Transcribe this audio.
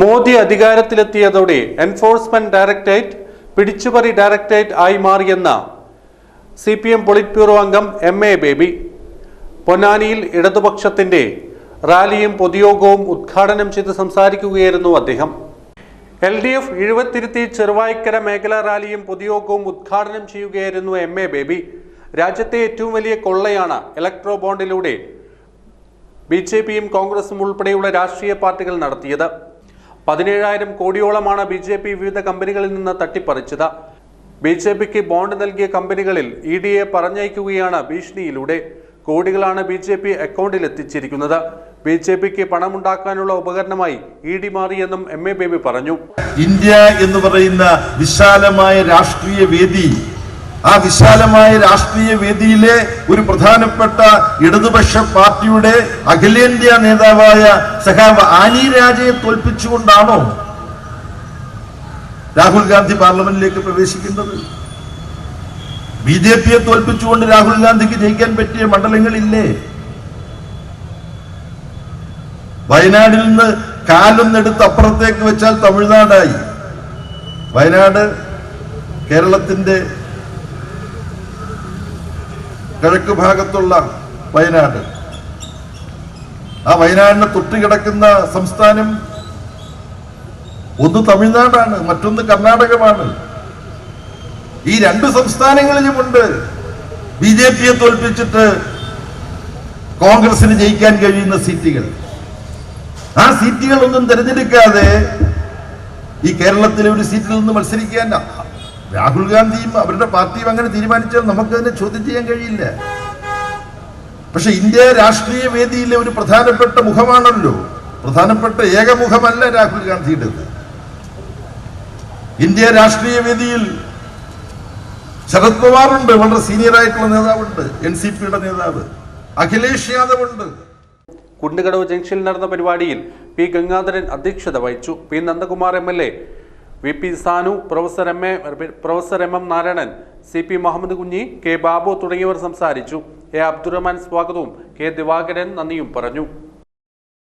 മോദി അധികാരത്തിലെത്തിയതോടെ enforcement directorate പിടിച്ചുപറി directorate ആയി മാറിയെന്ന C P M politburo അംഗം എം എ ബേബി. പൊന്നാനിയിൽ ഇടതുപക്ഷത്തിന്റെ റാലിയും പൊതുയോഗവും ഉദ്ഘാടനം ചെയ്ത് സംസാരിക്കുകയായിരുന്നു അദ്ദേഹം. എൽ ഡി എഫ് എഴുപത്തിരുത്തി ചെറുവായ്ക്കര മേഖലാ റാലിയും പൊതുയോഗവും ഉദ്ഘാടനം ചെയ്യുകയായിരുന്നു എം എ ബേബി. രാജ്യത്തെ ഏറ്റവും വലിയ കൊള്ളയാണ് ഇലക്ട്രോ ബോണ്ടിലൂടെ ബി ജെ പിയും കോൺഗ്രസും ഉൾപ്പെടെയുള്ള രാഷ്ട്രീയ പാർട്ടികൾ നടത്തിയത്. പതിനേഴായിരം കോടിയോളമാണ് ബി ജെ പി വിവിധ കമ്പനികളിൽ നിന്ന് തട്ടിപ്പറിച്ചത്. ബി ജെ പിക്ക് ബോണ്ട് നൽകിയ കമ്പനികളിൽ ഇ ഡി എ പറഞ്ഞയക്കുകയാണ് ഭീഷണിയിലൂടെ. കോടികളാണ് ബി ജെ പി അക്കൗണ്ടിൽ എത്തിച്ചിരിക്കുന്നത്. ബി ജെ പിക്ക് പണമുണ്ടാക്കാനുള്ള ഉപകരണമായി ഇ ഡി മാറിയെന്നും എം എ ബേബി പറഞ്ഞു. ഇന്ത്യ എന്ന് പറയുന്ന വിശാലമായ രാഷ്ട്രീയ വേദി ആ വിശാലമായ രാഷ്ട്രീയ വേദിയിലെ ഒരു പ്രധാനപ്പെട്ട ഇടതുപക്ഷ പാർട്ടിയുടെ അഖിലേന്ത്യാ നേതാവായ സഖാവ് ആനി രാജയെ തോൽപ്പിച്ചുകൊണ്ടാണോ രാഹുൽ ഗാന്ധി പാർലമെന്റിലേക്ക് പ്രവേശിക്കുന്നത്? ബി ജെ പിയെ തോൽപ്പിച്ചുകൊണ്ട് രാഹുൽ ഗാന്ധിക്ക് ജയിക്കാൻ പറ്റിയ മണ്ഡലങ്ങളില്ലേ? വയനാടിൽ നിന്ന് കാലൊന്നെടുത്ത് അപ്പുറത്തേക്ക് വെച്ചാൽ തമിഴ്നാടായി. വയനാട് കേരളത്തിന്റെ കിഴക്ക് ഭാഗത്തുള്ള വയനാട്. ആ വയനാടിനെ തൊട്ടുകിടക്കുന്ന സംസ്ഥാനം ഒന്ന് തമിഴ്നാടാണ് മറ്റൊന്ന് കർണാടകമാണ്. ഈ രണ്ട് സംസ്ഥാനങ്ങളിലുമുണ്ട് ബി ജെ പിയെ തോൽപ്പിച്ചിട്ട് കോൺഗ്രസിന് ജയിക്കാൻ കഴിയുന്ന സീറ്റുകൾ. ആ സീറ്റുകളൊന്നും തിരഞ്ഞെടുക്കാതെ ഈ കേരളത്തിലെ ഒരു സീറ്റിൽ നിന്ന് മത്സരിക്കാൻ രാഹുൽ ഗാന്ധിയും അവരുടെ പാർട്ടിയും അങ്ങനെ തീരുമാനിച്ചാൽ നമുക്ക് അതിനെ ചോദ്യം ചെയ്യാൻ കഴിയില്ല. പക്ഷെ ഇന്ത്യ രാഷ്ട്രീയ വേദിയിലെ ഒരു പ്രധാനപ്പെട്ട മുഖമാണല്ലോ. പ്രധാനപ്പെട്ട ഏകമുഖമല്ല രാഹുൽ ഗാന്ധിയുടേത്. ഇന്ത്യ രാഷ്ട്രീയ വേദിയിൽ ശരത് പവാറുണ്ട് വളരെ സീനിയർ ആയിട്ടുള്ള നേതാവുണ്ട് എൻ സി പിയുടെ നേതാവ്. അഖിലേഷ് യാദവ് ഉണ്ട് കുണ്ടുകടവ് ജംഗ്ഷനിൽ നടന്ന പരിപാടിയിൽ പി ഗംഗാധരൻ അധ്യക്ഷത വഹിച്ചു. P Nandakumar M L A V P Sanu professor M A professor M M Narayanan C P Muhammad Kunhi K Babu തുടങ്ങിയവർ സംസാരിച്ചു. എ അബ്ദുറഹ്മാൻ സ്വാഗതവും. കെ ദിവാകരൻ നന്ദിയും പറഞ്ഞു.